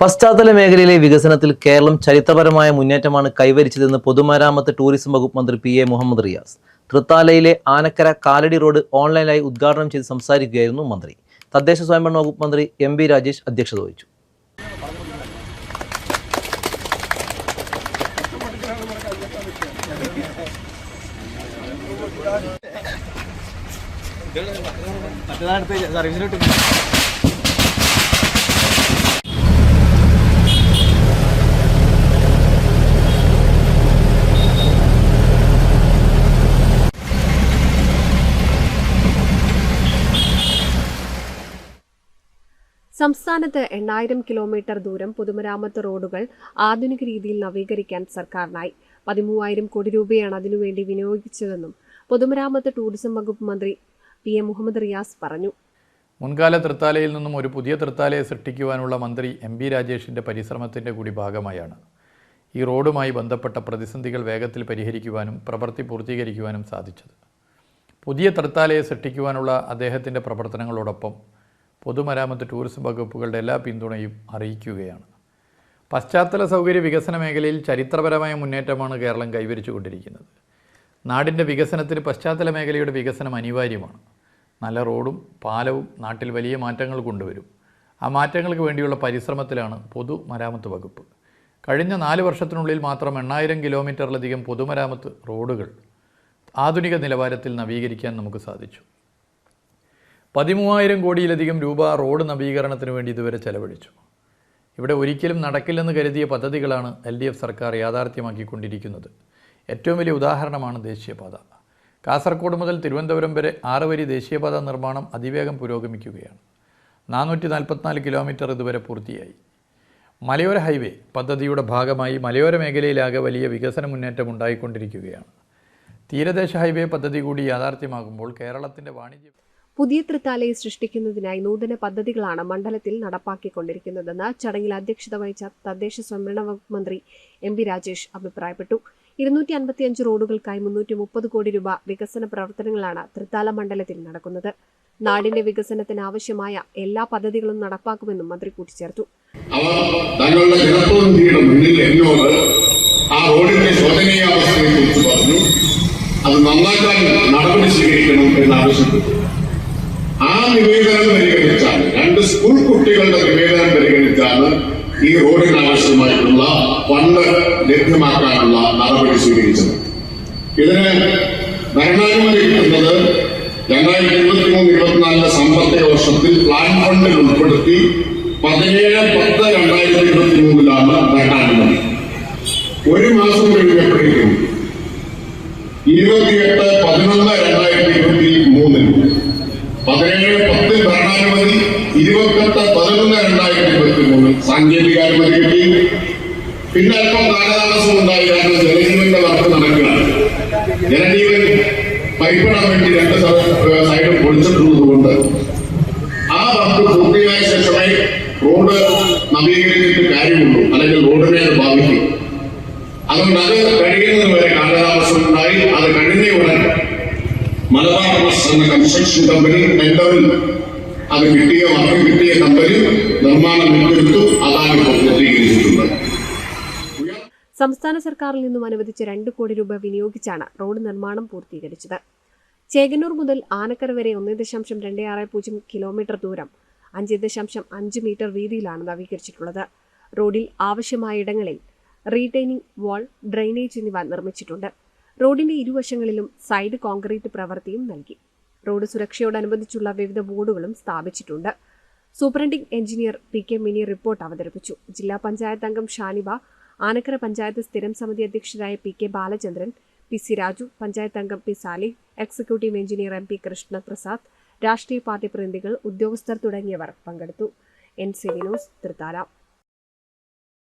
പശ്ചാത്തല മേഖലയിലെ വികസനത്തിൽ കേരളം ചരിത്രപരമായ മുന്നേറ്റമാണ് കൈവരിച്ചതെന്ന് പൊതുമരാമത്ത് ടൂറിസം വകുപ്പ് മന്ത്രി പി എ മുഹമ്മദ് റിയാസ്. തൃത്താലയിലെ ആനക്കര കാലടി റോഡ് ഓൺലൈനായി ഉദ്ഘാടനം ചെയ്ത് സംസാരിക്കുകയായിരുന്നു മന്ത്രി. തദ്ദേശ സ്വയംഭരണ വകുപ്പ് മന്ത്രി എം ബി രാജേഷ് അധ്യക്ഷത വഹിച്ചു. സംസ്ഥാനത്ത് എണ്ണായിരം കിലോമീറ്റർ ദൂരം പൊതുമരാമത്ത് റോഡുകൾ ആധുനിക രീതിയിൽ നവീകരിക്കാൻ സർക്കാരിനായി. പതിമൂവായിരം കോടി രൂപയാണ് അതിനുവേണ്ടി വിനിയോഗിച്ചതെന്നും പൊതുമരാമത്ത് ടൂറിസം വകുപ്പ് മന്ത്രി പി എം മുഹമ്മദ് റിയാസ് പറഞ്ഞു. മുൻകാല തൃത്താലയിൽ നിന്നും ഒരു പുതിയ തൃത്താലയെ സൃഷ്ടിക്കുവാനുള്ള മന്ത്രി എം ബി രാജേഷിന്റെ പരിശ്രമത്തിന്റെ കൂടി ഭാഗമായാണ്. ഈ റോഡുമായി ബന്ധപ്പെട്ട പ്രതിസന്ധികൾ വേഗത്തിൽ പരിഹരിക്കുവാനും പ്രവൃത്തി പൂർത്തീകരിക്കുവാനും സാധിച്ചത്. പുതിയ തൃത്താലയെ സൃഷ്ടിക്കുവാനുള്ള അദ്ദേഹത്തിന്റെ പ്രവർത്തനങ്ങളോടൊപ്പം പൊതുമരാമത്ത് ടൂറിസം വകുപ്പുകളുടെ എല്ലാ പിന്തുണയും അറിയിക്കുകയാണ്. പശ്ചാത്തല സൗകര്യ വികസന മേഖലയിൽ ചരിത്രപരമായ മുന്നേറ്റമാണ് കേരളം കൈവരിച്ചുകൊണ്ടിരിക്കുന്നത്. നാടിന്റെ വികസനത്തിന് പശ്ചാത്തല മേഖലയുടെ വികസനം അനിവാര്യമാണ്. നല്ല റോഡും പാലവും നാട്ടിൽ വലിയ മാറ്റങ്ങൾ കൊണ്ടുവരും. ആ മാറ്റങ്ങൾക്ക് വേണ്ടിയുള്ള പരിശ്രമത്തിലാണ് പൊതുമരാമത്ത് വകുപ്പ്. കഴിഞ്ഞ നാല് വർഷത്തിനുള്ളിൽ മാത്രം എണ്ണായിരം കിലോമീറ്ററിലധികം പൊതുമരാമത്ത് റോഡുകൾ ആധുനിക നിലവാരത്തിൽ നവീകരിക്കാൻ നമുക്ക് സാധിച്ചു. പതിമൂവായിരം കോടിയിലധികം രൂപ റോഡ് നവീകരണത്തിന് വേണ്ടി ഇതുവരെ ചെലവഴിച്ചു. ഇവിടെ ഒരിക്കലും നടക്കില്ലെന്ന് കരുതിയ പദ്ധതികളാണ് എൽ ഡി എഫ് സർക്കാർ യാഥാർത്ഥ്യമാക്കിക്കൊണ്ടിരിക്കുന്നത്. ഏറ്റവും വലിയ ഉദാഹരണമാണ് ദേശീയപാത. കാസർഗോഡ് മുതൽ തിരുവനന്തപുരം വരെ ആറ് വരി ദേശീയപാത നിർമ്മാണം അതിവേഗം പുരോഗമിക്കുകയാണ്. നാനൂറ്റി നാൽപ്പത്തിനാല് കിലോമീറ്റർ ഇതുവരെ പൂർത്തിയായി. മലയോര ഹൈവേ പദ്ധതിയുടെ ഭാഗമായി മലയോര മേഖലയിലാകെ വലിയ വികസന മുന്നേറ്റം ഉണ്ടായിക്കൊണ്ടിരിക്കുകയാണ്. തീരദേശ ഹൈവേ പദ്ധതി കൂടി യാഥാർത്ഥ്യമാകുമ്പോൾ കേരളത്തിന്റെ വാണിജ്യ പുതിയ തൃത്താലയെ സൃഷ്ടിക്കുന്നതിനായി നൂതന പദ്ധതികളാണ് മണ്ഡലത്തിൽ നടപ്പാക്കിക്കൊണ്ടിരിക്കുന്നതെന്ന് ചടങ്ങിൽ അധ്യക്ഷത വഹിച്ച തദ്ദേശ സ്വയംഭരണ വകുപ്പ് മന്ത്രി എം പി രാജേഷ് അഭിപ്രായപ്പെട്ടു. ഇരുന്നൂറ്റി അൻപത്തിയഞ്ച് റോഡുകൾക്കായി മുന്നൂറ്റി മുപ്പത് കോടി രൂപ വികസന പ്രവർത്തനങ്ങളാണ് തൃത്താല മണ്ഡലത്തിൽ നടക്കുന്നത്. നാടിന്റെ വികസനത്തിന് ആവശ്യമായ എല്ലാ പദ്ധതികളും നടപ്പാക്കുമെന്നും മന്ത്രി കൂട്ടിച്ചേർത്തു. അവർ തങ്ങളുടെ ജനപ്രതിനിധിയുടെ മുന്നിൽ എന്നോട് ആ റോഡിന്റെ ശോചനീയാവസ്ഥയെ കുറിച്ച് പറഞ്ഞു അത് നന്നാക്കാൻ നടപടി സ്വീകരിക്കണം എന്ന് ആവശ്യപ്പെട്ടു നിവേദനം പരിഗണിച്ചാണ്. രണ്ട് സ്കൂൾ കുട്ടികളുടെ നിവേദനം പരിഗണിച്ചാണ് ഈ റോഡിന് ആവശ്യമായിട്ടുള്ള ഫണ്ട് ലഭ്യമാക്കാനുള്ള നടപടി സ്വീകരിച്ചത്. ഇതിന് ഭരണാനുമതി കിട്ടുന്നത് രണ്ടായിരത്തി ഇരുപത്തി മൂന്ന് ഇരുപത്തിനാലിലെ സാമ്പത്തിക വർഷത്തിൽ പ്ലാൻ ഫണ്ടിൽ ഉൾപ്പെടുത്തി പതിനേഴ് പത്ത് രണ്ടായിരത്തി ഇരുപത്തി മൂന്നിലാണ് ഭരണാനുമതി ഒരു മാസം കഴിഞ്ഞപ്പോഴേക്കും ഇരുപത്തിയെട്ട് പതിനൊന്ന് രണ്ടായിരത്തി ഇരുപത്തി മൂന്നിൽ പതിനേഴ് പത്തിൽ ഭരണാനുമതി ഇരുപത്തെട്ട് പതിനൊന്ന് രണ്ടായിരത്തി ഇരുപത്തി മൂന്നിൽ സാങ്കേതിക അനുമതി കിട്ടി. പിന്നെ അല്പം കാലതാമസം ഉണ്ടായി. കാരണം ജലജീവന്റെ വർക്ക് നടക്കുകയാണ്. ജലജീവൻ പൈപ്പിടാൻ വേണ്ടി രണ്ട് സൈഡും പൊളിച്ചിട്ടുള്ളതുകൊണ്ട് ആ വർക്ക് പൂർത്തിയായ ശേഷമേ റോഡ് നവീകരിച്ചിട്ട് കാര്യമുള്ളൂ. അല്ലെങ്കിൽ റോഡിനെ അത് ബാധിക്കും. അതുകൊണ്ട് അത് കഴിയുന്നത് വരെ കാലതാമസം ഉണ്ടായി. അത് കഴിഞ്ഞ ഉടൻ മലബാർ എന്ന കൺസ്ട്രക്ഷൻ കമ്പനി ടെൻഡറിൽ അത് കിട്ടിയ വർക്ക് കിട്ടിയ കമ്പനി നിർമ്മാണം ഏറ്റെടുത്തു അതാണ് ഇപ്പോൾ സംസ്ഥാന സർക്കാരിൽ നിന്നും അനുവദിച്ച രണ്ട് കോടി രൂപ വിനിയോഗിച്ചാണ് റോഡ് നിർമ്മാണം പൂർത്തീകരിച്ചത്. ചേകന്നൂർ മുതൽ ആനക്കര വരെ ഒന്ന് ദശാംശം രണ്ട് ആറ് പൂജ്യം കിലോമീറ്റർ ദൂരം അഞ്ച് ദശാംശം അഞ്ച് മീറ്റർ വീതിയിലാണ് നവീകരിച്ചിട്ടുള്ളത്. റോഡിൽ ആവശ്യമായ ഇടങ്ങളിൽ റീറ്റെയിനിംഗ് വാൾ ഡ്രെയിനേജ് എന്നിവ നിർമ്മിച്ചിട്ടുണ്ട്. റോഡിന്റെ ഇരുവശങ്ങളിലും സൈഡ് കോൺക്രീറ്റ് പ്രവൃത്തിയും നൽകി. റോഡ് സുരക്ഷയോടനുബന്ധിച്ചുള്ള വിവിധ ബോർഡുകളും സ്ഥാപിച്ചിട്ടുണ്ട്. Superintending engineer P K Mini report അവതരിപ്പിച്ചു. ജില്ലാ പഞ്ചായത്ത് അംഗം ഷാനിബ ആനക്കര പഞ്ചായത്ത് സ്ഥിരം സമിതി അധ്യക്ഷരായ P K Balachandran P C Raju panchayat അംഗം P Salih executive engineer M P Krishnaprasad രാഷ്ട്രീയ പാർട്ടി പ്രതിനിധികൾ ഉദ്യോഗസ്ഥർ തുടങ്ങിയവർ പങ്കെടുത്തു. N C Vinos Thrithala.